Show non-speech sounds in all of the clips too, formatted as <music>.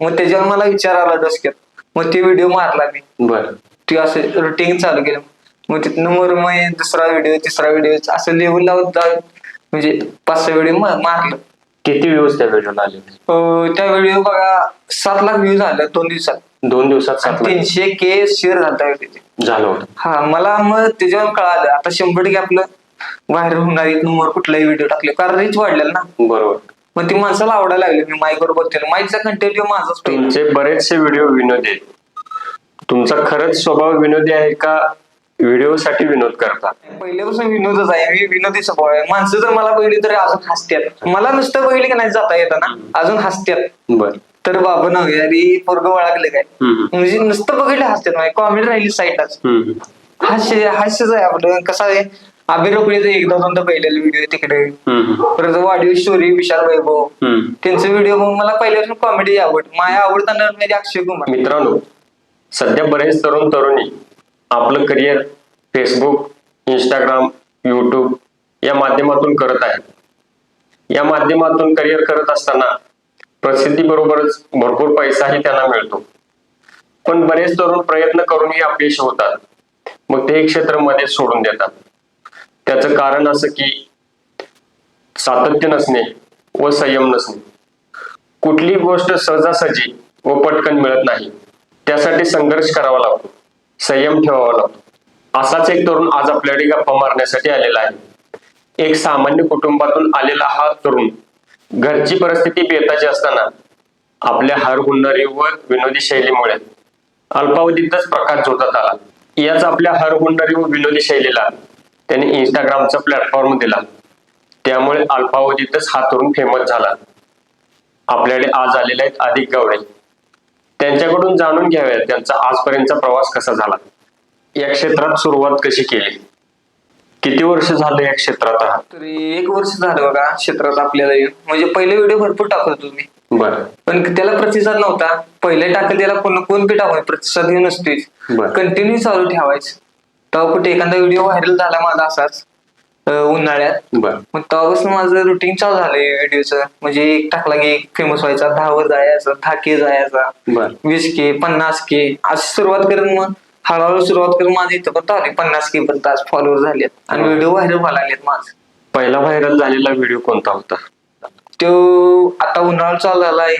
मग त्याच्यावर मला विचार आला डोसक्यात. मग ते व्हिडिओ मारला मी. बर. ते असं रुटीन चालू केलं. मग तिथनं मग मग दुसरा व्हिडिओ तिसरा व्हिडिओ असं लेवल लावत जाऊन म्हणजे पाच सहा व्हिडिओ मारलं. किती व्ह्यूज त्या व्हिडिओला आले? अं, त्या व्हिडिओ बघा सात लाख व्ह्यू झालं दोन दिवसात. दोन दिवसात सात लाख. तीनशे के शेअर झालता व्हिडिओ झालं होतं. हा मला मग त्याच्यावर कळालं. आता शंभर टक्के आपलं व्हायरल होणार नंबर कुठलाही व्हिडिओ टाकले. कारण रीच वाढलेलं ना. बरोबर. मग ती माणसाला आवडायला लागली मी माईकवर बोलते माईकचा कंटेंट माझाच तुमचे बरेचसे व्हिडिओ विनोदी आहेत. तुमचा खरंच स्वभाव विनोदी आहे का व्हिडिओ साठी विनोद करता? पहिल्यापासून विनोदच आहे. मी विनोदी स्वभाव आहे. माणसं जर मला बघितली तरी अजून हसत्यात. मला नुसतं बघितली की नाही जाता येतं ना अजून हसत्यात. बर. तर बाबा नव्हे अरे पोरग वळागले काय. म्हणजे नुसतं बघितलं हसत्यात. नाही कॉमेडी राहिली साईडलाच. हास्य हास्यच आहे आपलं. कसं आहे? रोकडीचं एकदा दोनदा पहिलेला व्हिडिओ तिकडे. परत वाढीव स्टोरी विशाल वैभव. त्यांचे व्हिडिओ बघून मला पहिल्यापासून कॉमेडी आवड माझ्या आवडता म्हणजे अक्षय कुमार. मित्रांनो सध्या बरेच तरुण तरुणी आपलं करिअर फेसबुक इंस्टाग्राम युट्यूब या माध्यमातून करत आहेत. या माध्यमातून करिअर करत असताना प्रसिद्धीबरोबरच भरपूर पैसाही त्यांना मिळतो. पण बरेच तरुण प्रयत्न करूनही अपयश होतात. मग ते क्षेत्रमध्ये सोडून देतात. त्याचं कारण असं की सातत्य नसणे व संयम नसणे. कुठली गोष्ट सहजासहजी व पटकन मिळत नाही. त्यासाठी संघर्ष करावा लागतो. संयम ठेवावा लागतो. असाच एक तरुण आज आपल्याकडे गप्पा मारण्यासाठी आलेला आहे. एक सामान्य कुटुंबातून आलेला हा तरुण घरची परिस्थिती बेताची असताना आपल्या हर हुन्नरी व विनोदी शैलीमुळे अल्पावधीतच प्रकाश झोतात आला. याच आपल्या हर हुन्नरी व विनोदी शैलीला त्याने इंस्टाग्रामचा प्लॅटफॉर्म दिला. त्यामुळे अल्पावधीतच हा तरुण फेमस झाला. आपल्याकडे आज आलेले आहेत अधिक गावडे. त्यांच्याकडून जाणून घ्याव्या त्यांचा आजपर्यंतचा प्रवास कसा झाला? या क्षेत्रात सुरुवात कशी केली? किती वर्ष झालं या क्षेत्रात आहात? तरी एक वर्ष झालं बघा क्षेत्रात आपल्याला येऊन. म्हणजे पहिले व्हिडिओ भरपूर टाकत होतो मी. बरं. पण त्याला प्रतिसाद नव्हता. पहिले टाकत त्याला कोण कोण बी टाकाय प्रतिसाद नसतोच. बरं. कंटिन्यू चालू ठेवायचं. तेव्हा कुठे एखादा व्हिडिओ व्हायरल झाला माझा असाच उन्हाळ्यात. बर. मग तेव्हापासून माझं रुटीन चालू झालंय व्हिडिओचं म्हणजे एक टाकला की फेमस व्हायचा दहावर जायचा दहा के जायचा वीस के पन्नास के अशी सुरुवात करून मग हळूहळू सुरुवात करून माझं इथं पण आले पन्नास के पर्यंत आज फॉलोअर झालेत. आणि. व्हिडिओ व्हायरल व्हायला लागलेत माझं. पहिला व्हायरल झालेला व्हिडिओ कोणता होता? तो आता उन्हाळा चालू झालाय.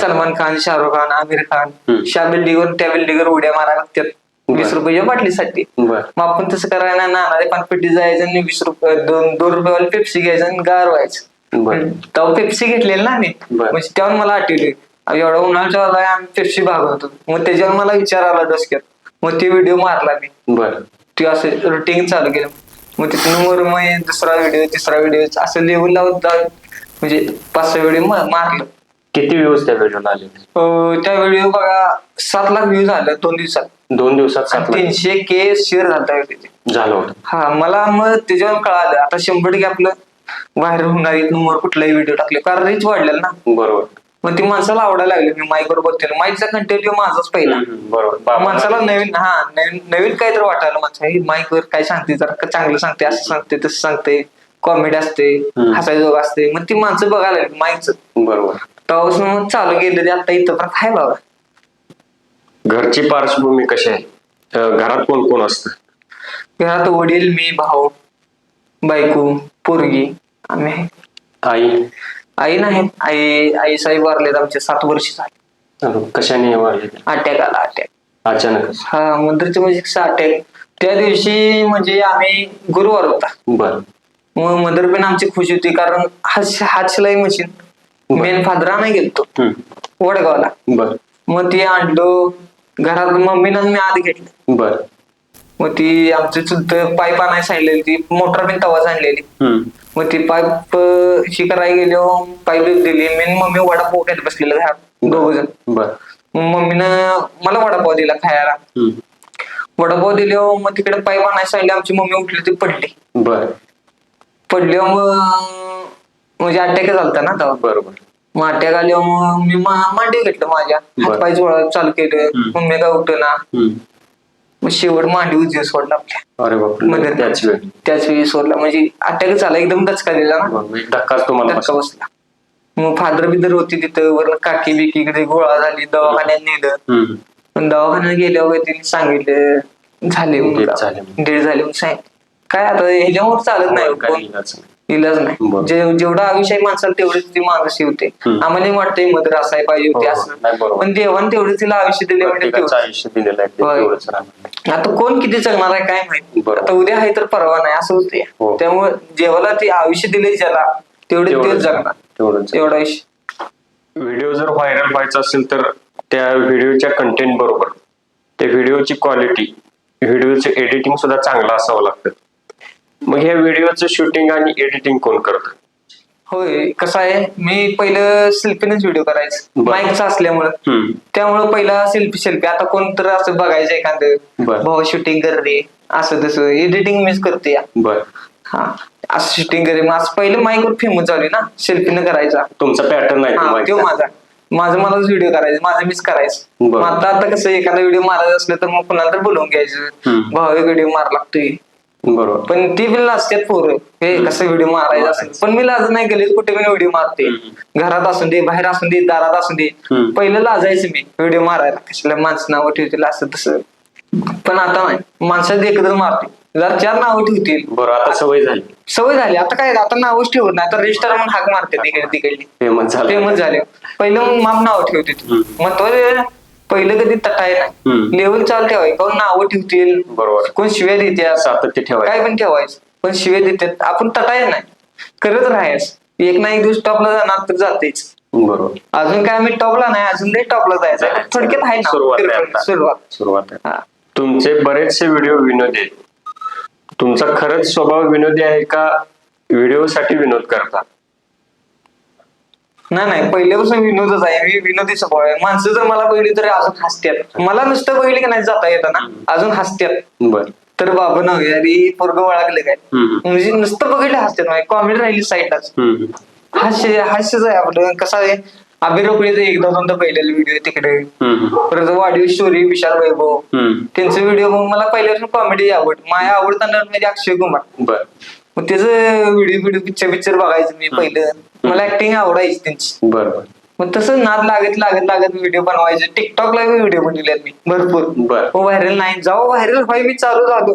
सलमान खान शाहरुख खान आमिर खान. त्या बिल्डिंगवर त्या बिल्डिंगवर उड्या मारायला लागतात. वीस रुपयाच्या बाटलीसाठी. मग आपण तसं करायला ना नाणारे पानपेटी जायचं आणि वीस रुपये दोन दोन रुपयावाली पेप्सी घ्यायचं आणि गार व्हायचं तेव्हा पेप्सी घेतलेली ना मी. म्हणजे तेव्हा मला आठवले. एवढा उन्हाळ्याच्या आम्ही पेप्सी भागवत. मग त्याच्यावर मला विचार आला डोसक्यात मग ते व्हिडिओ मारला मी. बर. ते असं रुटीन चालू केलं. मग तिथून वर मग दुसरा व्हिडिओ तिसरा व्हिडिओ असं लेवल लावत म्हणजे पाच सहा व्हिडिओ मारलं. किती व्ह्यूज त्या व्हिडिओला आले? अं, त्या व्हिडिओ बघा सात लाख व्ह्यू झालं दोन दिवसात. दोन दिवसात सात लाख. तीनशे के शेअर व्हिडिओ झालं होतं. हा मला मग त्याच्यावर कळालं. आता शंभर टक्के आपलं व्हायरल होणार नंबर कुठलाही व्हिडिओ टाकले. कारण रीच वाढलेलं ना. बरोबर. मग ती माणसाला आवडायला लागली. मी माईकवर बोलते माईकचा कंटेंट माझाच पहिला. बरोबर. बाबा- माणसाला नवीन हा नवीन नवीन काहीतरी वाटायला माणसा. हे माईकवर काय सांगते? जरा का चांगलं सांगते असं सांगते तसं सांगते. कॉमेडी असते. हसायजोग असते. मग ती माणसं बघायला लागली माईकचं बरोबर. तेव्हापासून मग चालू केलं ते आता इथं पण आहे बाबा. घरची पार्श्वभूमी कशी आहे? अं, घरात कोण कोण असतं? घरात वडील मी भाऊ बायको पोरगी आम्ही आहे. आई? आई नाही. आई आई साहेब वारलेत आमचे सात वर्ष झाले. अं, कशाने वाढले अटॅक आला अटॅक. अचानकच हा मंदिरचे म्हणजे अटॅक? त्या दिवशी म्हणजे आम्ही गुरुवार होता. बर. मग मदर पण आमची खुश होती कारण हात हात शिलाई मशीन. मेन फादरा नाही गेलतो. वडगावला. बर. मग ती आणलो. घरात मम्मीनं मी आत घेतलं. बर. मग ती आमची चुलत पाईप आणायला सांगलेली ती मोटर पण तवाच आणलेली. मग ती पाईप ही करायला गेलो पाईप दिली. मेन मम्मी वडापाव खायला बसलेलं घरात. दोघ जण. मम्मीनं मला वडापाव दिला खायला. वडापाव दिले मग तिकडे पाईप आणायला सांगले आमची मम्मी उठली ती पडली. बर. पडली मग म्हणजे अटॅक झालता ना तेव्हा बरोबर मग अटॅक आल्यावर मग मी मा- मांडी घेतलं माझ्या बरं. हातपाय जोडा चालू केलं हम्म. मम्मी का उठना हम्म. मग शेवट मांडी उजवी सोडला आपल्या अरे बापरे मध्ये त्याच वेळ त्याच वेळी सोडला म्हणजे अटॅक झाला एकदम दचका दिला ना बरोबर. एक धक्काच तुम्हाला धक्का बसला. बसला मग फादर बिदर होती तिथं वरनं काकी बिकी इकडे गोळा झाली दवाखान्यात नेलं हम्म. पण दवाखान्यात गेल्यावर त्यांनी सांगितलं झाले म्हणून. झाली म्हणून. झाली म्हणून सांगितलं काय आता ह्याच्यावर चालत नाही काय कोण इलाज नाही. इलाज नाही. जे- जेवढा आयुष्य आहे माणसाला तेवढेच ती माणूस होते. आम्हाला वाटतंय मदर असाय पाहिजे होती हो, असं नाही, बरोबर. पण देवाने तेवढं तिला आयुष्य दिले म्हणजे प्रत्येकाचं तेवढं. आयुष्य दिलेलं आहे ते होय. तेवढंच राहणार. आता कोण किती जगणार आहे काय माहिती बरोबर. आता उद्या आहे तर परवा नाही असं होते हो. त्यामुळे जेव्हाला ते आयुष्य दिले ज्याला तेवढे तेच तेवढंच जगणार तेवढंच एवढं आयुष्य व्हिडिओ जर व्हायरल व्हायचा असेल तर त्या व्हिडिओच्या कंटेंट बरोबर त्या व्हिडिओची क्वालिटी व्हिडिओचं एडिटिंग सुद्धा चांगलं असावं लागतं मग ह्या व्हिडिओचं शूटिंग आणि एडिटिंग कोण करतं? होय कसं आहे मी पहिलं सेल्फीनेच व्हिडिओ करायचं. बरं. माईकचा असल्यामुळं. हम्म. त्यामुळे पहिला सेल्फी सेल्फी आता कोण तर असं बघायचं एखादं. भाऊ शूटिंग कर रे. असं तसं. एडिटिंग मीच करते या बर. हा. असं शूटिंग करे मग असं पहिलं माईकवर फेमस झाली ना सेल्फीनं करायचा. तुमचा पॅटर्न आहे तो हा. माझा. माझं मलाच व्हिडिओ करायचा. माझं मीच करायचं. बरं. मग आता आता कसं एखादा व्हिडिओ मारायचा असलं तर मग कुणाला तर बोलवून घ्यायचं. हम्म. भाऊ व्हिडिओ मार लागतोय. बरोबर. पण ती पण लाजतात पोरं. हे कसं व्हिडिओ मारायचा असेल. पण मी लाज नाही गेले कुठे पण व्हिडिओ मारते. घरात असून दे बाहेर असून दे दारात असून दे. पहिलं लाजायचं मी. व्हिडिओ मारायला. कशाला माणसं नावं ठेवतील असं तसं. पण आता नाही. माणसं एकत्र मारते. जर चार नावं ठेवतील. बरं आता सवय झाली. सवय झाली. आता काय? आता नावच ठेवत नाही. आता रजिस्टर म्हणून हाक मारते तिकडे तिकडली फेमस झालं. फेमस झाले. पहिलं मग माप नाव ठेवते. हम्म. पहिलं कधी तटाय नाही. लेवल चाल ठेवाय काऊन नावं ठेवतील? बरोबर. कोण शिव्या देत्या सातत्य ठेवायचं. काय पण ठेवायचं. पण शिव्या देतात आपण तटाय नाही. करत राहायचं. एक ना एक दिवस टॉपला जाणार तर जातेच. बरोबर. अजून काय आम्ही टॉपला नाही अजून लई टॉपला जायचं. थोडक्यात आहे ना. सुरुवात. सुरुवात. तुमचे बरेचसे व्हिडिओ विनोदी आहेत. तुमचा खरंच स्वभाव विनोदी आहे का? व्हिडिओसाठी विनोद करता? नाही नाही पहिल्यापासून विनोदच आहे. मी विनोदी स्वभाव आहे. माणसं जर मला बघितली तर अजून हसत्यात. मला नुसतं बघितली की नाही जाता येताना अजून हसत्यात. बर. तर बाबा अरे पोरग वळागले काय. म्हणजे नुसतं बघितलं हसत्यात नाही कॉमेडी राहिली साईडलाच. हास्य हास्यच आहे आपलं. कसं आहे? अभिर रोकडीचं एकदा दोनदा पहिलेला व्हिडिओ तिकडे. परत वाढीव स्टोरी विशाल वैभव. त्यांचे व्हिडिओ मग मला पहिल्यापासून कॉमेडी आवड. माझ्या आवडता नट म्हणजे अक्षय कुमार. मग त्याचं व्हिडिओ व्हिडिओ पिक्चर पिक्चर बघायचं मी पहिलं. मला ऍक्टिंग आवडायची त्यांची. बर बर. मग तसं नाद लागत लागत लागत व्हिडिओ बनवायचे. टिकटॉकला व्हिडिओ बनवलेत मी. भरपूर. बर. हो व्हायरल नाही. जाऊ व्हायरल व्हाय मी चालू झालो.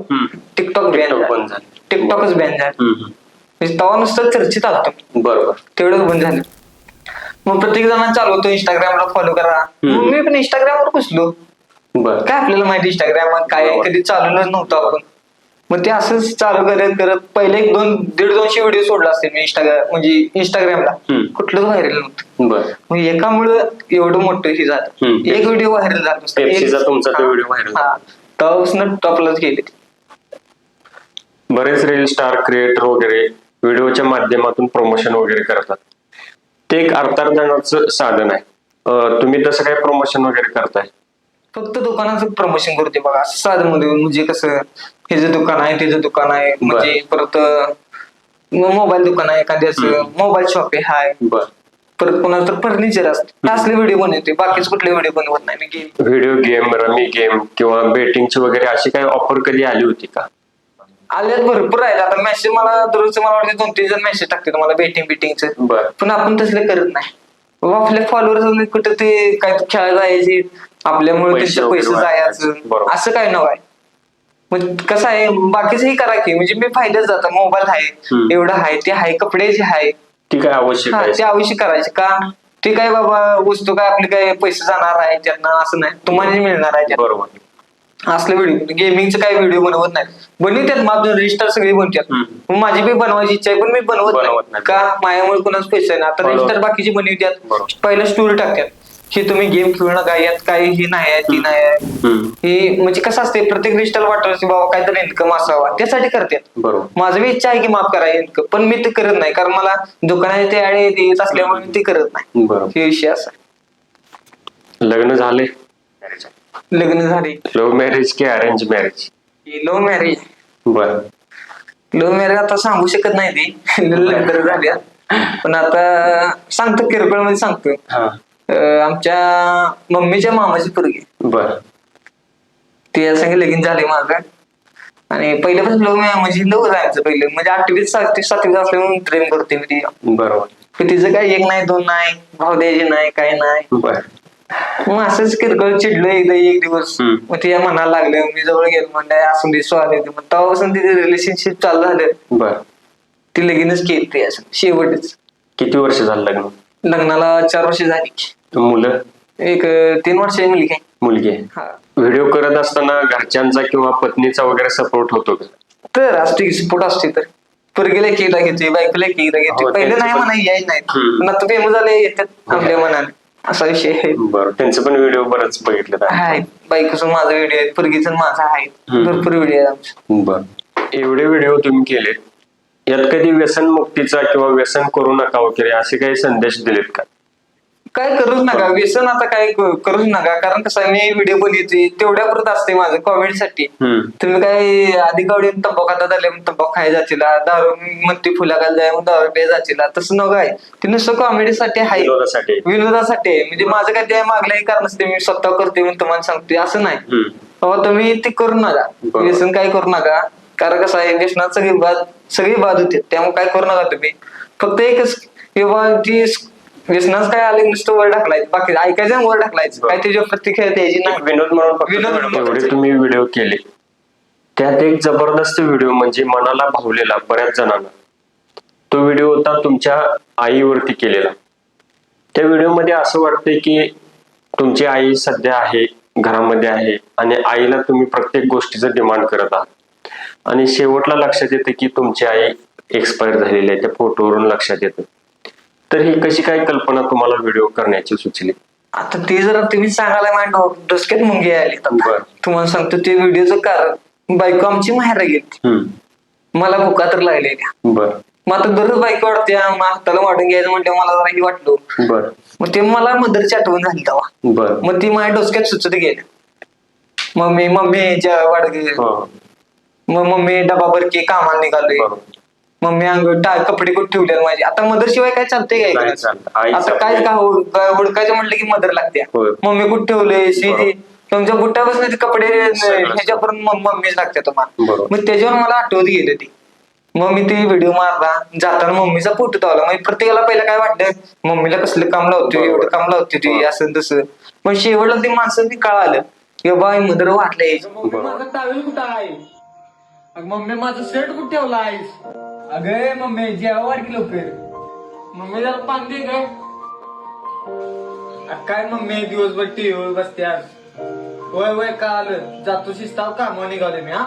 टिकटॉक बॅन बंद. टिकटॉकच बॅन झालं. तेव्हा नुसतं चर्चेत आलतो. मी. बर बर तेवढंच बंद झालं. मग प्रत्येक जण चालवतो. इंस्टाग्रामला फॉलो करा. मी पण इंस्टाग्रामवर घुसलो बर. काय आपल्याला माहिती इंस्टाग्राम काय बरोबर. कधी चालवलंच नव्हतं आपण. मग ते असंच चालू करत करत पहिले एक दोन दीड दोनशे व्हिडिओ सोडला असते मी इंस्टाग्राम म्हणजे इंस्टाग्रामला. कुठलंच व्हायरल नव्हतं. मग एकामुळं एवढं मोठं हे झालं. एक व्हिडिओ व्हायरल झाला तुमचा तो व्हिडिओ व्हायरल. तेव्हापासून टॉपलाच गेले बरेच रील स्टार क्रिएटर वगैरे व्हिडिओच्या माध्यमातून प्रमोशन वगैरे करतात. ते एक अर्थार्जनाचं साधन आहे. तुम्ही तसं काय प्रमोशन वगैरे करताय? फक्त दुकानाचं प्रमोशन करते बघा. असं साधं मध्ये म्हणजे कसं हे जे दुकान आहे त्याचं दुकान आहे. म्हणजे परत मोबाईल दुकान आहे एखाद्याचं मोबाईल शॉप आहे हाय. परत कोणाचं तर फर्निचर असते. असले व्हिडिओ बनवते बाकीच कुठले व्हिडिओ बनवत नाही मी game. Video game rummy game किंवा बेटिंगची वगैरे अशी काही ऑफर कधी आली होती का? आल्यात भरपूर आहेत. आता मेसेज मला दररोज मला वाटतं दोन तीन जण मेसेज टाकते तुम्हाला बेटिंग बिटिंगचं पण आपण तसले करत नाही. बाबा आपले फॉलोअर्स कुठं ते काय खेळायला जायचे. आपल्यामुळे पैसे त्यांचे पैसे वगैरे जायचं. असं काय नव्हे. मग कसं आहे बाकीचंही करा की म्हणजे मी फायद्याच जातं मोबाईल आहे. एवढं आहे ते आहे कपड्याचे आहे ती काय आवश्यक हा आहे ते आवश्यक करायचे का ते काय बाबा वस्तू काय आपले काय पैसे जाणार आहे त्यांना असं नाही तुम्हाला मिळणार आहे त्यातनं. बरोबर असले व्हिडिओ गेमिंगचं काही व्हिडिओ बनवत नाही बनवतात माझं रजिस्टर सगळे बनवतात हम्म. मग माझी बी बनवायची इच्छा आहे पण मी बनवत बनवत नाही नाही. का माझ्यामुळे कोणाच पैसे नाही आता बरोबर. रजिस्टर बाकीचे बनवतात बरोबर. पहिला स्टोरी टाकतात की तुम्ही गेम खेळू नका यात काही हे नाही आहे ती नाही आहे. हे म्हणजे कसं असते प्रत्येक रजिस्टर वाटत बाबा काहीतरी इन्कम असावा त्यासाठी करतात. बरोबर. माझं इच्छा आहे की माफ करा इन्कम पण मी ते करत नाही कारण मला दुकानाचे ते आळे ते येत असल्यामुळे मी ते करत नाही. बरोबर. हे विषय असा लग्न झाले? लग्न झाले. लव्ह मॅरेज की अरेंज मॅरेज लव्ह मॅरेज बर. लव्ह मॅरेज आता सांगू शकत नाही ती. <laughs> लग्न झाल्या पण आता सांगतो किरकोळमध्ये सांगतो. हा. अं, आमच्या मम्मीच्या मामाची पोरगी. बर. ते संग लगीन झाले माझं आणि पहिल्यापासून लव्ह म्हणजे लव्ह जायचं पहिलं. म्हणजे आठवीत सातवी सातवीत असल्यामुळे प्रेम करते मी ती बरोबर. तिचं काय एक नाही दोन नाही भाव द्यायचे नाही काय नाही. बर. मग असंच किरकोळ चिडलो एकदा एक दिवस. मग तिच्या मनाला लागलं मी जवळ गेलो म्हणलं असून दे स्वाद येते मग तेव्हापासून तिथे रिलेशनशिप चालू झालं. बर. ती लगीनच केली ती असं शेवटच. किती वर्ष झालं लग्न? लग्नाला चार वर्ष झाली. मुलं? एक तीन वर्षाची मुलगी आहे. मुलगी आहे. हा. व्हिडिओ करत असताना घरच्यांचा किंवा पत्नीचा वगैरे सपोर्ट होतो का? तर असते की सपोर्ट असते तर. पोरगीला केकला घेते बायकोला केकला हो, घेते पहिले त्यांचं नाही पण- म्हणा यायच नाही. हम्म. आता फेमस झाले येतात आपल्या मनाने असा विषय आहे. बरं त्यांचं पण व्हिडिओ बरंच बघितलं आहे बायकोचं माझा व्हिडिओ आहे पोरगीचं माझा आहे हम्म. भरपूर व्हिडिओ आहे आमचे. बर. एवढे व्हिडिओ तुम्ही केले यात कधी व्यसन मुक्तीचा किंवा व्यसन करू नका वगैरे असे काही संदेश दिलेत का? काय करूच नका व्यसन आता काय क- करूच नका. कारण कसं मी व्हिडिओ बनवते तेवढ्या परत असते माझं कॉमेडी साठी. हम्म. तुम्ही काय आधी गावडी तंबाखू खाता झाले तंबाखू खाय जातीला दारू म्हणते फुला घाल जाय मग दारू पे जातीला तसं नको आहे ते नुसतं कॉमेडीसाठी आहे. विनोदासाठी. विनोदासाठी आहे. म्हणजे माझं काय ते मागलंही कारण असते मी स्वतः करते म्हणून तुम्हाला सांगते असं नाही. हम्म. बाबा तुम्ही ते करू नका. बरोबर. व्यसन काय करू नका. कारण कसं आहे व्यसनात सगळी बाद सगळी बाद होते. त्यामुळे काय करू नका तुम्ही. फक्त एकच किंवा ती व्यसनाच काय आले नुसतं वर ढकलायचं. बाकी ऐकायचं आणि वर ढकलायचं. काय त्याच्यावर प्रतिक्रिया द्यायची नाही. विनोद म्हणून विनोद म्हणून. तुम्ही व्हिडिओ केले. त्यात एक जबरदस्त व्हिडिओ म्हणजे मनाला भावलेला बऱ्याच जणांना. तो व्हिडिओ होता तुमच्या आईवरती केलेला. त्या व्हिडिओमध्ये असं वाटतंय की तुमची आई सध्या आहे घरामध्ये आहे आणि आईला तुम्ही प्रत्येक गोष्टीचं डिमांड करत आहात. आणि शेवटला लक्षात येतं की तुमची आई एक्सपायर झालेली आहे. त्या फोटोवरून लक्षात येतं. तर ही कशी काय कल्पना तुम्हाला व्हिडिओ करण्याची सुचली? आता ते जरा तुम्ही सांगायला माझ्या डोसक्यात मुंगी आली. आता. बरं. तुम्हाला सांगतो ते व्हिडिओचं कारण बायको आमची माहेर गेली. हम्म. मला भुका तर लागलेल्या. बर. मग आता दररोज बायको वाढते मग हाताला वाढून घ्यायचं म्हणजे मला जरा हे वाटलं. बर. मग ते मला मदरची आठवण झाली तेव्हा. बर. मग ती माझ्या डोसक्यात सुचत गेली. मम्मी मम्मी ज्या वाढ हो. मग मम्मी डबा भरकी कामाला निघालोय. बरोबर. मम्मी अंग टा- कपडे कुठे ठेवले माझे? आता मदर शिवाय काय चालतंय काय आता काय का हुडकायचं म्हटलं की मदर लागते. मम्मी कुठे ठेवले शी बरोबर. तुमच्या बुट्ट्यापासून ते कपडे. ह्याच्यापर्यंत मम- मम्मीच लागते तुम्हाला. मग त्याच्यावर मला आठवत गेली ती मग मी ती व्हिडिओ मारला. जाताना मम्मीचा फोटो लावला. म्हणजे प्रत्येकाला पहिला काय वाटलं? मम्मीला कसलं काम लावतोय. एवढं काम लावते ती. असं तसं. पण शेवटला ते माणसं ती कळ आलं की बाबा मदर वाटलंय. बरोबर. माझा टावेल कुठं आहे? अगं मम्मी माझं शर्ट कुठे ठेवला आहेस? अगं मम्मी जेव्हा वाट की लवकर? मम्मी जरा पाणी दे काय मम्मी दिवसभर टीव्हीवर बसते आज. वय वय का आलं जातो शिस्ताव कामावर निघाले मी हा?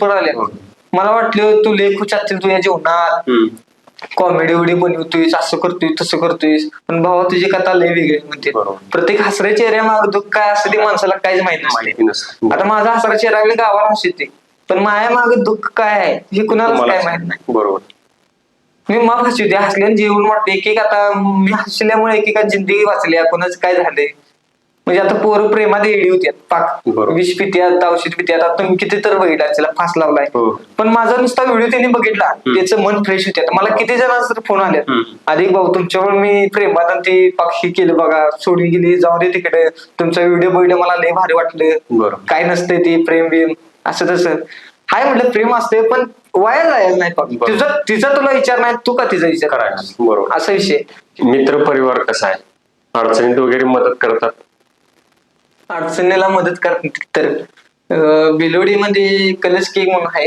भरपूर आले मला वाटलं तू लेख खुचातील तुझ्या हम्म. कॉमेडी विडी बनवतोय असं करतोय तसं करतोय पण भावा तुझी कथा लय वेगळी म्हणते. प्रत्येक हसऱ्या चेहऱ्या माग दुःख काय असं ते माणसाला काहीच माहीत नसते. नसतं. आता माझा हसरा चेहरा गावाला हसते पण माया माग दुःख काय आहे हे कुणालाच काय माहीत नाही. बरोबर. मी माफ हसू द्या हसल्याने जीवन वाटते. एक एक आता मी हसल्यामुळे एकेका जिंदगी वाचल्या कोणाचं काय झालंय? म्हणजे आता पोरं प्रेमात येडी होती. पाक बरोबर. विष पित्यात औषध पित्यात आता तुम्ही किती तर बघितला त्याला फास लावलाय. हो. पण माझा नुसता व्हिडिओ त्यांनी बघितला. त्याचं मन फ्रेश होते. आता मला किती जणांचा फोन आले हम्म. अधिक भाऊ तुमच्यावर मी प्रेमात आणि ती पाक्षी केलं बघा. सोडून गेली जाऊ दे तिकडे. तुमचा व्हिडिओ बघितलं मला लय भारी वाटलं. बरोबर. काय नसते ती प्रेम बिम असं तसं. हाय म्हटलं प्रेम असते पण वाया जायचं नाही पाक. बरोबर. तुझा तिचा तुला विचार नाही तू का तिचा विचार करायला बरोबर. असा विषय. मित्र परिवार कसा आहे? अडचणीत वगैरे मदत करतात? अडचणीला मदत करतात तर बिलोडी मध्ये कलश केक म्हणून आहे.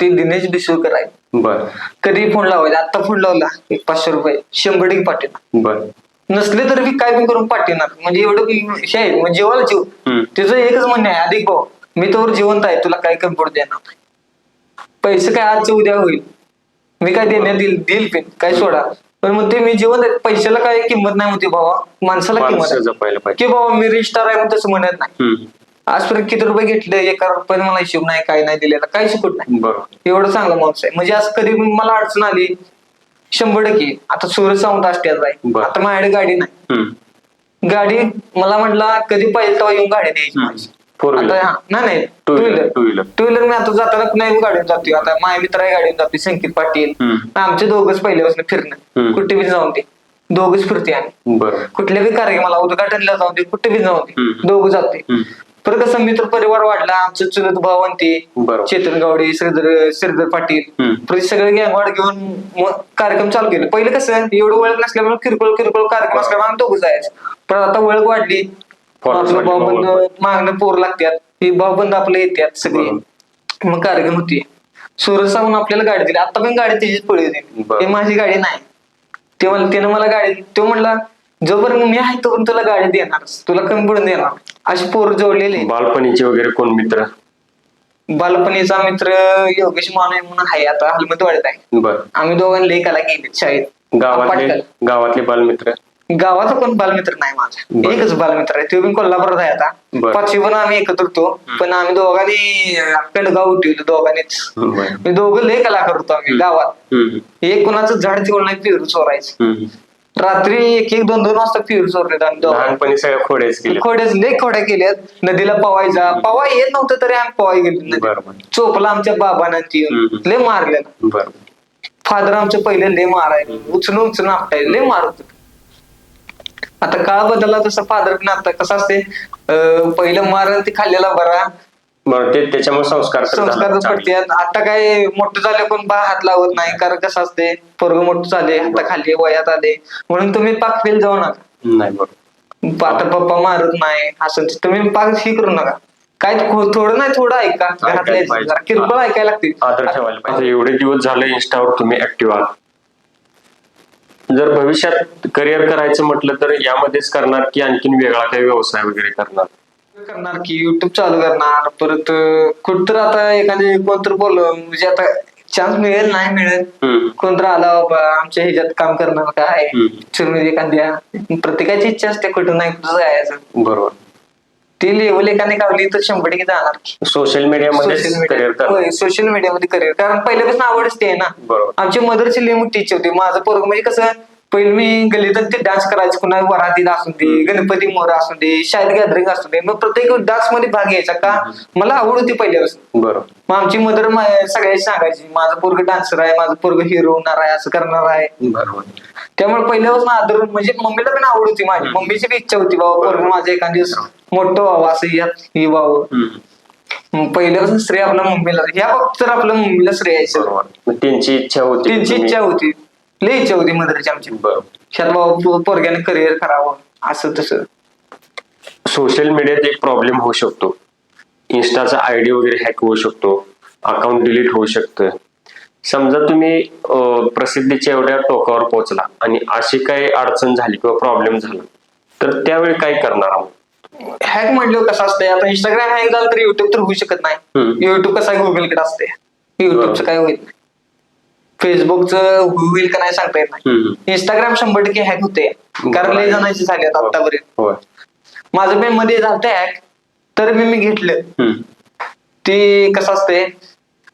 ते दिनेश डिसोकर आहे. बर. कधी फोन लावायचा आता फोन लावला. एक पाचशे रुपये. शंभर टक्के पाठवणार. बर. नसले तरी मी काय पण करून पाठवणार. म्हणजे एवढं हे आहे. म्हणजे जेवायला जीव. त्याचं एकच म्हणणं आहे. अधिक भाऊ मी तोवर जिवंत आहे. तुला काय कमी पडू देणार. पैसे काय आजच्या उद्या होईल. मी काय देण्यात देईल देईल पिन काय सोडा. पण मग ते मी आहे. पैशाला काय किंमत नाही होती भावा. माणसाला किंमत माणसं आहे. जपायला पाहिजे. की बाबा मी रिस्टार आहे म्हणून तसं म्हणत नाही. हम्म. आजपर्यंत किती रुपये घेतले एका रुपयाने मला हिशोब नाही काय नाही दिलेला काही शिकवत नाही. बरोबर. एवढं चांगला माणूस आहे. म्हणजे आज कधी मला अडचण आली शंभर टक्के. आता सूरज सावंत असत्याच आहे. बरं. आता माझ्याकडे गाडी नाही. हम्म. गाडी मला म्हटला कधी पाहिजे तेव्हा येऊन गाडी द्यायची माझी. आता नाही नाही टू व्हीलर. टू मी आता जाताना कुणाही गाडीवर जातोय आता माझ्या मित्र आहे गाडीवर जातोय संकेत पाटील हम्म. आमचे दोघच पहिल्यापासून फिरणं हम्म. कुठे बी जाऊन ते दोघच फिरते आम्ही कुठल्या बी कार्यक्रमाला उद्घाटनला जाऊन दे कुठे बी जाऊन दे हम्म. दोघं जाते हम्म. परत कसं मित्र परिवार वाढला आमचं चुलत भाऊ आणि ते बरोबर. चेतन गावडे श्रीधर श्रीधर पाटील हम्म. परत सगळे गँगवाड घेऊन मग कार्यक्रम चालू केले पहिले कसं एवढं ओळख नसल्यामुळे किरकोळ किरकोळ कार्यक्रम असल्यामुळे आम्ही दोघं जायचं पण आता ओळख वाढली आपलं वाढले, भाऊबंद भाऊ मागणं पोर लागतात हे भाऊबंद आपले येतात सगळे. मग कार्यक्रम होते. सुरज साहून आपल्याला गाडी दिली. आता पण गाडी त्याचीच पळी होती. हे माझी गाडी नाही. ते मला त्यानं मला गाडी तो म्हणला जोपर्यंत मी आहे तोपर्यंत तुला गाडी देणार तुला कमी पडून देणार. अशी पोर जोडलेली बालपणीचे वगैरे कोण मित्र? बालपणीचा मित्र योगेश माने म्हणून आहे आता. हलमतवाड्यात आहे. बर. आम्ही दोघांनी लेखाला गेले शाळेत. गावातले. गावातले बालमित्र? गावाचा पण बालमित्र नाही माझा. एकच बालमित्र आहे. तो पण कोल्हापुरात आहे आता. पाचवी पण आम्ही एकत्र होतो. पण आम्ही दोघांनी पेडगाव उठवलं दोघांनीच. मी दोघं लय कलाकार होतो आम्ही गावात. एक कुणाचं झाड तिकडून नाही पिरू चोरायचं. रात्री एक एक दोन दोन वाजता पिरू चोरलेत आम्ही दोघांनी लहानपणी सगळ्या खोडेच केले खोड्याच लय खोड्या केल्यात नदीला पवायचा पवा येत नव्हतं तरी आम्ही पवाय गेलो चोपला आमच्या हम्म. लय मारलेला. बर. फादर आमचे पहिले लय मारायला. उचलून उचलून आपटायला. लय मारत होते. आता काळ बदलला तसा फादर पण आता कसं असते पहिलं मारण ते खाल्लेला बरा. बरं ते त्याच्यामुळे संस्कार तर संस्कार झाले. पडतात आता काय मोठं झाले पण बा हात लावत नाही कारण कसं असते पोरग मोठं झाले हाता खाली वयात आले. म्हणून तुम्ही पाक फेल जाऊ नका. नाही बरोबर. आता पप्पा मारत नाही असं ते तुम्ही पाक ही करू नका. काय थो- थोडं नाही थोडं ऐका. घरातल्या पाहिजे. जरा किरकोळ ऐकायला लागते आदर ठेवायला पाहिजे. एवढे दिवस झाले इंस्टावर तुम्ही ऍक्टिव्ह आहात. जर भविष्यात करिअर करायचं म्हटलं तर यामध्येच करणार की आणखीन वेगळा काही व्यवसाय वगैरे करणार? करणार की युट्यूब चालू करणार परत कुठ तर आता एखादे कोणतर बोल म्हणजे आता चान्स मिळेल नाही मिळेल. कोणतर आला बाबा आमच्या ह्याच्यात काम करणार काय. चिरमिरी एखाद्या प्रत्येकाची इच्छा असते कुठं नाही कुठं जायचं. बरोबर. ती लेवल एकाने कावली तर शंभर टक्के जाणार की. सोशल मीडियामध्ये सोशल करिअर मीडिया सोशल मीडियामध्ये करिअर कारण पहिल्यापासून आवडच ते आहे ना. बरोबर. आमच्या मदरची मोठी इच्छा होती. माझं पोरग म्हणजे कसं पहिले मी गल्लीत ते डान्स करायचं. कुणा वरातीत असू दे गणपती मोर असू दे शाळेत गॅदरिंग असू दे. मग प्रत्येक डान्समध्ये भाग घ्यायचा का? मला आवड होती पहिल्यापासून. बरोबर. मग आमची मदर सगळ्याची सांगायची माझं पोरग डान्सर आहे माझं पोरग हिरो होणार आहे असं करणार आहे. बरोबर. त्यामुळे पहिल्यापासून आदर म्हणजे मम्मीला पण आवड होती माझी. मम्मीची बी इच्छा होती बाबा पोरग माझं एखाद दिवस मोठं व्हावं असं यात हे व्हावं. पहिल्यापासून श्रेय आपल्या मम्मीला. ह्या बाबतीत तर आपल्या मम्मीला श्रेय त्यांची इच्छा होती त्यांची इच्छा होती. लई इच्छा होती मदरची आमची. बरोबर शात बाबा पो- पोरग्याने करिअर करावं असं तसं. सोशल मीडियात एक प्रॉब्लेम होऊ शकतो. इन्स्टाचा आयडी वगैरे हॅक होऊ शकतो. अकाउंट डिलीट होऊ शकतं. समजा तुम्ही अं, प्रसिद्धीच्या एवढ्या टोकावर पोहोचला आणि अशी काही अडचण झाली किंवा प्रॉब्लेम झाला तर त्यावेळी काय करणार आहोत? हॅक म्हणलं कसं असतंय? आता इंस्टाग्राम हॅक झालं तर युट्यूब तर होऊ शकत नाही. हम्म. युट्यूब कसं आहे? गुगलकडे असते युट्यूबचं. काय होईल नाही. फेसबुकचं होईल का नाही सांगता येत नाही. इंस्टाग्राम शंभर टक्के हॅक होते. कारण लय जणांची झाली आता आतापर्यंत. माझं पण मध्ये झालं हॅक तर मी मी घेतलं. ते कसं असतंय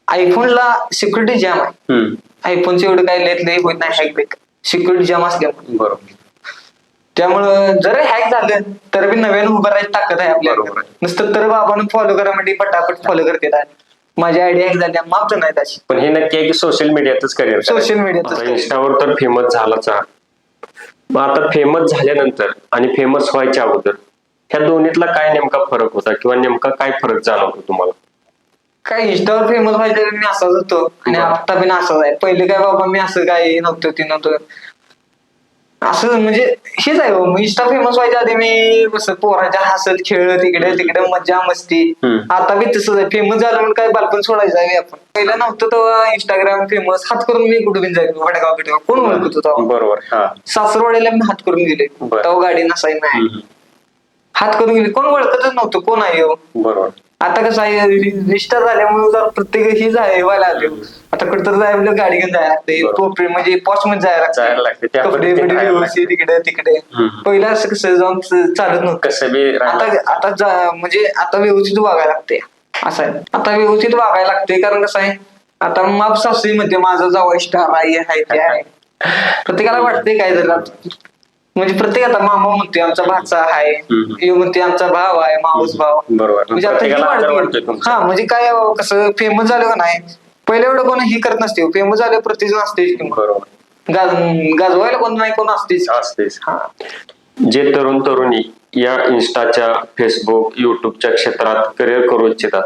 आयफोनला सिक्युरिटी जॅम आहे. आयफोनचं एवढं काय लेत लय होत नाही हॅक बेक सिक्युरिटी जॅम असल्यामुळे. बरोबर. त्यामुळं जर हॅक झालं तर बी नव्यानं उभं राहायची ताकद आहे आपल्याला. नुसतं तर बाबानं फॉलो करा म्हणजे पटापट फॉलो करते माझी आयडिया हॅक झाली माफ नाही त्याची पण हे नक्की आहे की सोशल मीडियातच करिअर तच career. इंस्टावर तर फेमस झालाच मग आता फेमस झाल्यानंतर आणि फेमस व्हायच्या अगोदर ह्या दोन्हीतला काय नेमका फरक होता किंवा नेमका काय फरक जाणवतो तुम्हाला? काय इंस्टावर फेमस व्हायचं मी असाच होतो आणि. आता पण असंच आहे. पहिले काय बाबा मी असं काय नव्हतं ते नव्हतं. असं म्हणजे हेच आहे हो इंस्टा फेमस व्हायच्या आधी मी कसं पोराच्या हसत खेळत इकडे तिकडे मज्जा मस्ती. आता बी तसंच आहे फेमस झालं म्हणून काय बालपण सोडायचं आहे आपण. पहिला नव्हतं तेव्हा इंस्टाग्राम फेमस हात करून मी कुठे बिन जायचो वडगाव बिडगाव. कोण ओळखत होता बरोबर हा. सासरवाड्याला मी हात करून गेले. तेव्हा गाडी नसाई नाही. हात करून गेले. कोण ओळखतच नव्हतं कोण आहे हो? बरोबर. आता कसं आहे रिस्टर झाल्यामुळे जर प्रत्येक ही जाय व्हायला आले आता कुठं तर जायला गाडी घेऊन जायला लागते. पोपरी म्हणजे पॉस्टमध्ये जायला लागते. कपडे राहायला व्यवस्थित तिकडे. तिकडे. पहिलं असं कसं जाऊन चालत नव्हतं. कसं आता आता म्हणजे आता व्यवस्थित वागायला लागते. असं आहे. आता व्यवस्थित वागायला लागते कारण कसं आहे आता माप सासरी मध्ये माझं जावं स्टार आहे हाय ते आहे. प्रत्येकाला वाटते काय जर. म्हणजे प्रत्येक आता मामा म्हणतोय आमचा भाचा आहे. हम्म. हे म्हणते आमचा भाव आहे माऊस भाव बरोबर. म्हणजे आता ही प्रत्येकाला आदर वाढते. वाटतोय तुमचा. हा म्हणजे काय अं, कसं फेमस झालं का नाही पहिल्या एवढं कोण ही करत नसते फेमस झालं प्रत्येक जण असते बरोबर. गाजवायला कोण नाही कोण असतेच. असतेच. हा. जे तरुण तरुणी या इन्स्टाच्या फेसबुक युट्यूबच्या क्षेत्रात करिअर करू इच्छितात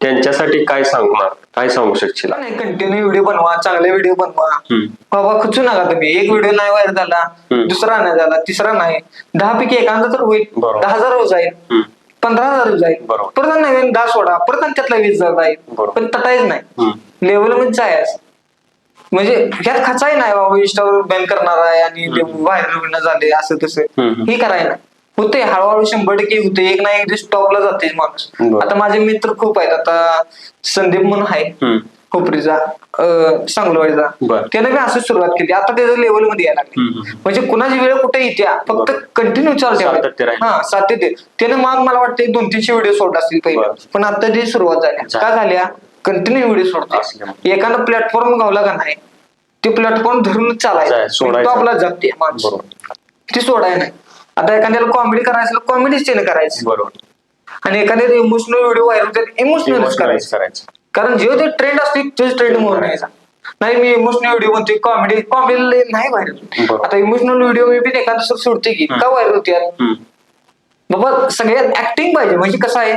त्यांच्यासाठी काय सांगणार काय सांगू शकशील नाही कंटिन्यू व्हिडिओ बनवा चांगले व्हिडिओ बनवा हम्म. बाबा खचू नका तुम्ही एक व्हिडिओ नाही व्हायरल झाला हम्म. दुसरा नाही झाला तिसरा नाही दहा पैकी एखादा तर होईल बरोबर. दहा हजार जाईल हम्म. पंधरा हजार जाईल बरोबर. परत नवीन दहा सोडा परत आणि त्यातला वीस हजार जाईल बरोबर. पण तटायच नाही हम्म. लेवलमध्ये जायच म्हणजे ह्यात खचाही नाही बाबा इंस्टावर बॅन करणार आहे आणि व्हायरल होणं झाले असं तसं हम्म. हे करायला होते हळूहळू शंभर टक्के होते एक ना एक दिवस टॉपला जाते माणूस. आता माझे मित्र खूप आहेत आता संदीप म्हणून आहे हम्म. खोपरीचा सांगलवाडीचा बर. त्यानं मी असंच सुरुवात केली आता त्याच्या लेवलमध्ये यायला लागली हम्म. म्हणजे कुणाची वेळ कुठे येते फक्त. कंटिन्यू चालू सातत्य ठेवायचं. राहील. हा सातत्य त्याने मग मला वाटतं दोन तीनशे व्हिडिओ सोडत असतील पहिले बरं. पण आता जी सुरुवात झाली झाली. का झाल्या कंटिन्यू व्हिडिओ सोडतो असल्यामुळे. एखादा प्लॅटफॉर्म गावला का नाही ते प्लॅटफॉर्म धरून जाय, चालायचं सोडायचं. टॉपला जाते माणूस बरोबर ती सोडाय नाही आता एखाद्याला कॉमेडी करायचं कॉमेडीच त्याने करायची. बरोबर. आणि एखाद्याला इमोशनल व्हिडिओ व्हायरल होतात इमोशनलच Emotionalize करायचं. करायचं. कारण जे ते ट्रेंड असते तेच ट्रेंड म्हणून यायचा. नाही मी इमोशनल व्हिडिओ बनतोय कॉमेडी कॉमेडी नाही व्हायरल. आता इमोशनल व्हिडिओ मी पण एखादा सोडते की. का व्हायरल होते. बाबा सगळ्यात ऍक्टिंग पाहिजे. म्हणजे कसं आहे?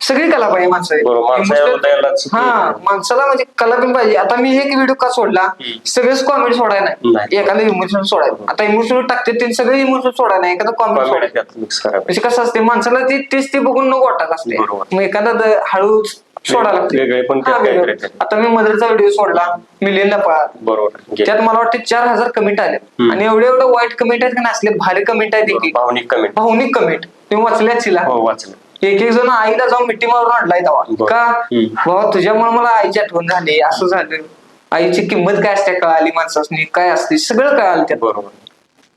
सगळी कला पाहिजे माणसं बरोबर, माणसाच्या हृदयालाच हा माणसाला म्हणजे कला पण पाहिजे. आता मी एक व्हिडिओ का सोडला? सगळेच कॉमेडी सोडाय नाही. नाही. एखादा इमोशनल सोडायला. आता इमोशनल टाकते ते सगळे इमोशनल सोडाय नाही. एखादा कॉमेडी मिक्स करायचं म्हणजे कसं असते माणसाला ते तेच ते बघून नको वाटत असते. बरोबर. मग एखादा द- हळू सोडा लागते. पण त्यात हा, वेगळं. आता मी मदरचा व्हिडिओ सोडला मिलियनला पळा बरोबर. घे. त्यात मला वाटते चार हजार कमेंट आले. हम्म. आणि एवढे एवढे वाईट कमेंट आहेत का नाही? असले भारी कमेंट आहेत एक एक. भावनिक कमेंट भावनिक कमेंट तुम्ही वाचल्याच तिला. हो वाचलं एक एक जण आईला जाऊन मिठी मारून आणलाय तेव्हा. का. बाबा तुझ्यामुळे मला आईची आठवण झाली. असं झालं. आईची किंमत काय असते कळाली माणसासनी? काय असते? सगळं कळालं त्यात. बरोबर.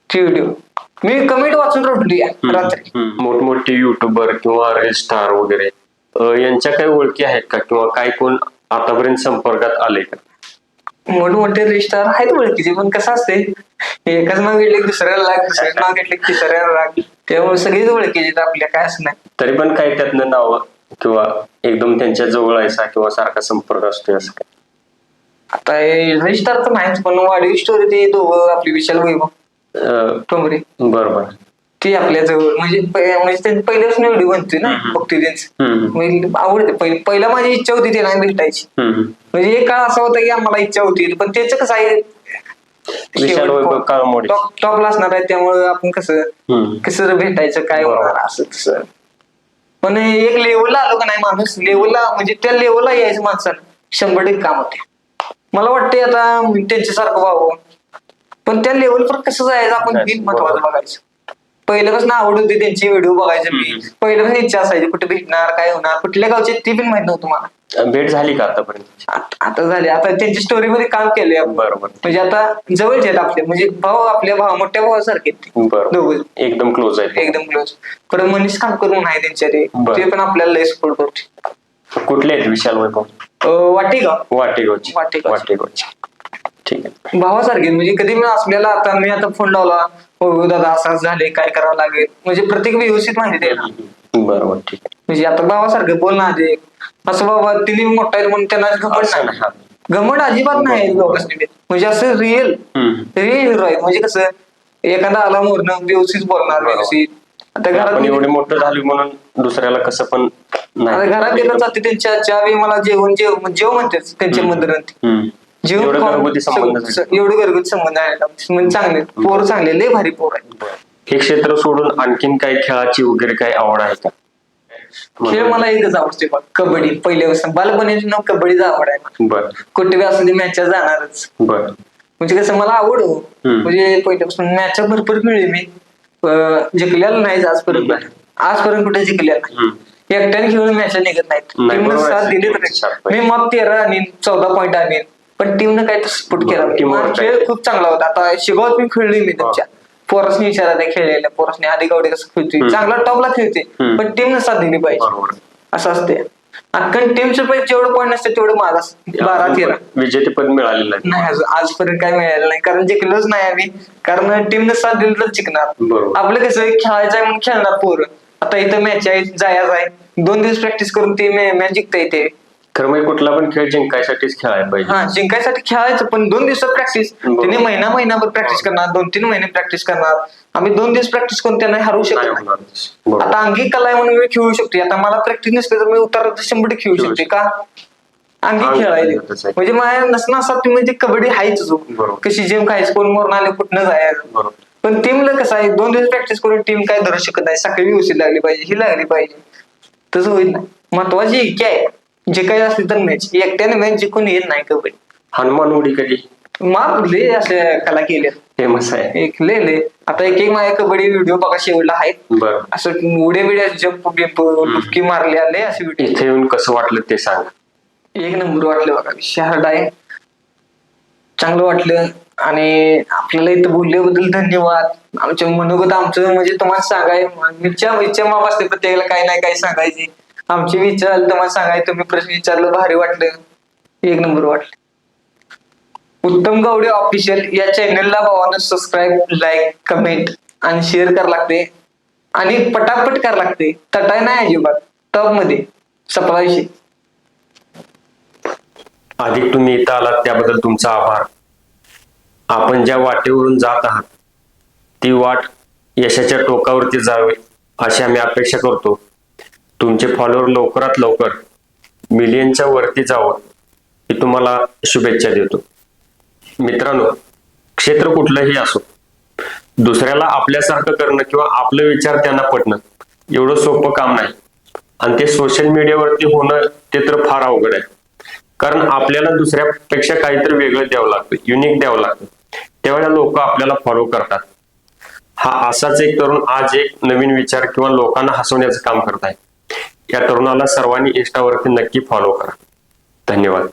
ती व्हिडिओ मी कमेंट वाचून रडली. रात्री. मोठमोठे युट्यूबर किंवा रील स्टार वगैरे अं, यांच्या काही ओळखी आहेत का? किंवा काय कोण आतापर्यंत संपर्कात आले का? मोठमोठे रिस्टार आहेत ओळखीचे पण कसं असते एकाच नाव घेतले की दुसऱ्याला राग दुसऱ्याचं नाव घेतले की तिसऱ्याला राग त्यामुळे सगळीच ओळखीचे आहेत आपल्या काय असं नाही. तरी पण काही त्यातनं नाव किंवा एकदम त्यांच्या जवळ यायचा किंवा सारखा संपर्क असतो असं काय? आता रजिस्टार तर नाहीच पण वाढीव स्टोरी ते दोघं आपली विशाल वैभव ठोंबरे बरं बरं ते आपल्या जवळ म्हणजे म्हणजे त्यांनी पहिल्यापासून एवढी बनते ना. बघते त्यांचं. म्हणजे आवडते पहिली माझी इच्छा होती ते नाही भेटायची. म्हणजे एक काळ असा होता की आम्हाला इच्छा होती पण त्याचं कसं आहे विशाल वैभव काळमोडे. टॉप टॉपला असणार आहे त्यामुळे आपण कसं. कसं भेटायचं काय. होणार असं तसं पण एक लेवलला आलो का नाही माणूस लेवलला म्हणजे त्या लेवलला यायचं माणसाला शंभर टक्के काम होते मला वाटते आता त्यांच्यासारखं व्हावं पण त्या लेवल पर कसं जायचं आपण महत्वाचं. बघायचं पहिल्यापासून आवड होती त्यांची व्हिडिओ बघायचं मी. पहिल्यापासून इच्छा असायची कुठे भेटणार काय होणार कुठल्या गावचे ती पण माहीत नव्हतं मला भेट झाली का आतापर्यंत? आत- आता झाले. आता त्यांची स्टोरी मध्ये काम केलंय आपण. बरोबर. म्हणजे आता जवळचे आहेत आपले. म्हणजे भाऊ आपल्या भाऊ मोठ्या भावासारखे आहेत ते. बरोबर. दोघं. एकदम क्लोज आहे एकदम क्लोज परत मनीष कामकर म्हणून आहे त्यांच्या ते बरं. ते पण आपल्याला लय सपोर्ट करते कुठले आहेत विशाल वैभव अं, वाटेगाव. वाटेगावची. वाटेगावची. वाटेगावची. ठीक आहे. भावासारखे म्हणजे कधी मी आपल्याला आता मी आता फोन लावला. हो दादा असं असं झाले काय करावं लागेल? म्हणजे प्रत्येक व्यवस्थित माहिती द्यायला बरोबर. ठीक आहे. म्हणजे आता भावासारखं बोल ना आधी असं बाबा तिने मोठा आहे म्हणून त्यांना घमंड असं नाही नाही. घमंड अजिबात नाही लोकांनी म्हणजे असं रिअल हम्म. रिअल हिरो आहे म्हणजे कसं एखादा आला मोरणं व्यवस्थित बोलणार बरोबर. व्यवस्थित आता आपण घरात एवढे मोठं झालो म्हणून दुसऱ्याला कसं पण आता घरात गेलं जाते त्यांच्या ज्यावेळी मला जेवण जेव जेव म्हणतात त्यांच्या हम्म. मंदिरात हम्म. जेवण एवढं खाऊन घरगुती संबंध सग- झाले. एवढे घरगुती संबंध आहेत म्हणजे चांगले पोर चांगले लय भारी पोर आहे हे क्षेत्र सोडून आणखीन काही खेळाची वगैरे काही आवड आहे का खेळ मला एकच आवडते बघ कबड्डी. पहिल्यापासून बालपणीची नाव कबड्डीचा आवड आहे बर. कुठे बी असं मॅचच्या जाणारच. बर. म्हणजे कसं मला आवड हो. म्हणजे पहिल्यापासून मॅच भरपूर खेळले मी. जिंकलेला नाही आजपर्यंत. आजपर्यंत कुठे जिंकलेला नाही. एकट्याने खेळून मॅच निघत नाहीत. साथ दिली. मी मग तेरा आणीन चौदा पॉईंट आणीन. पण टीमनं काय सपोर्ट केला. खेळ. खूप चांगला होता. आता शिगावत मी खेळली मी त्यांच्या. पोरसनी विचारा त्या खेळलेल्या पोरसनी आधी गावडे कसं खेळतोय. चांगला टॉपला खेळते. पण टीमनं साथ दिली पाहिजे. असं असते अख्खन टीमचं पण जेवढं पॉईंट नसतं तेवढं माझा असतं. बारा तेरा. विजेतेपद मिळालेलं आहे नाही आजपर्यंत काय मिळालं नाही. कारण जिंकलोच नाही आम्ही. कारण टीमनं साथ दिली तर जिंकणार. आपलं कसं खेळायचं आहे म्हणून खेळणार पोरं. आता इथं मॅच आहे जायचं आहे दोन दिवस प्रॅक्टिस करून ती मॅच जिंकता येते खरं म्हणजे कुठला पण खेळ जिंकायसाठीच खेळायला पाहिजे. हा जिंकायसाठी खेळायचं पण दोन दिवसात प्रॅक्टिस बरोबर. त्यांनी महिना महिनाभर प्रॅक्टिस करणार दोन तीन महिने प्रॅक्टिस करणार. आम्ही दोन दिवस प्रॅक्टिस करून त्यांना हरवू शकत नाही होणार. बरोबर. आता अंगी कला आहे म्हणून मी खेळू शकतो. आता मला प्रॅक्टिस नसते तर मी उतार शंभर टक्के खेळू खेळू शकते का? अंगी अंगी खेळायचे आहे. म्हणजे माझ्या नसणं असा ती म्हणजे कबड्डी हायच बरोबर. कशी जेम खायचं कोण मोरण आले कुठनं जायचं. बरोबर. पण टीमला कसं आहे दोन दिवस प्रॅक्टिस करून टीम काय धरू शकत नाही. सकाळी व्यवस्थित लागली पाहिजे ही लागली पाहिजे. तसं होईल नाही महत्वाची इके आहे. जे काही असली तर मॅच एकट्याने मॅच जिंकून येत नाही कबड्डी हनुमान उडी कधी? माप लय असे कला केले फेमस आहे. एक लय लय. आता एक एक माझ्या कबड्डी व्हिडिओ बघा शेवटला आहेत. बर. असं उड्या बिड्या जंप बिंप डुबकी मारली आले असे व्हिडिओ इथे येऊन कसं वाटलं ते सांग. एक नंबर वाटलं बघा. शहर आहे. चांगलं वाटलं. आणि आपल्याला इथं बोलल्याबद्दल धन्यवाद. आमच्या मनोगत आमचं म्हणजे तुम्हाला सांगाय इच्छा इच्छा माप असते प्रत्येकाला काही नाही काही सांगायचे आमची बी तुम्हाला सांगाय तुम्ही प्रश्न विचारलं भारी वाटलं. एक नंबर वाटलं. उत्तम गावडे ऑफिशियल या चॅनलला भावानं सबस्क्राईब लाईक कमेंट आणि शेअर करा लागते. आणि पटापट करा लागते. तटाय नाही अजिबात. टॉपमध्ये. सपला अधिक तुम्ही इथं आलात त्याबद्दल तुमचा आभार. आपण ज्या वाटेवरून जात आहात ती वाट यशाच्या टोकावरती जावी अशी आम्ही अपेक्षा करतो. तुमचे फॉलोअर लवकरात लवकर मिलियनच्या वरती जावं मी तुम्हाला शुभेच्छा देतो. मित्रांनो क्षेत्र कुठलंही असो दुसऱ्याला आपल्यासारखं करणं किंवा आपलं विचार त्यांना पटणं एवढं सोपं काम नाही. आणि ते सोशल मीडियावरती होणं ते तर फार अवघड आहे. कारण आपल्याला दुसऱ्यापेक्षा काहीतरी वेगळं द्यावं लागतं युनिक द्यावं लागतं. त्यावेळेला लोक आपल्याला फॉलो करतात. हा असाच एक तरुण आज एक नवीन विचार किंवा लोकांना हसवण्याचं काम करत आहे. या तरुणाला सर्वांनी इंस्टावरती नक्की फॉलो करा. धन्यवाद.